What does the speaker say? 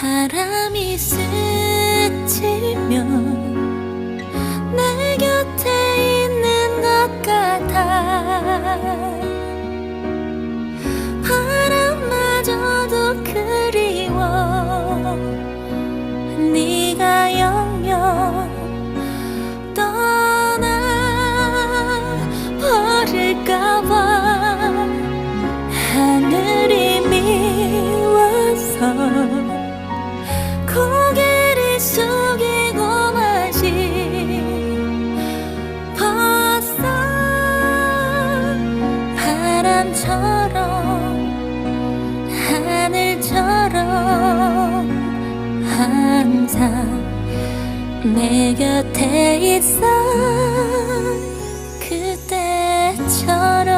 바람이 스치면 내 곁에 있는 것 같아 하늘처럼 항상 내 곁에 있어. 그때처럼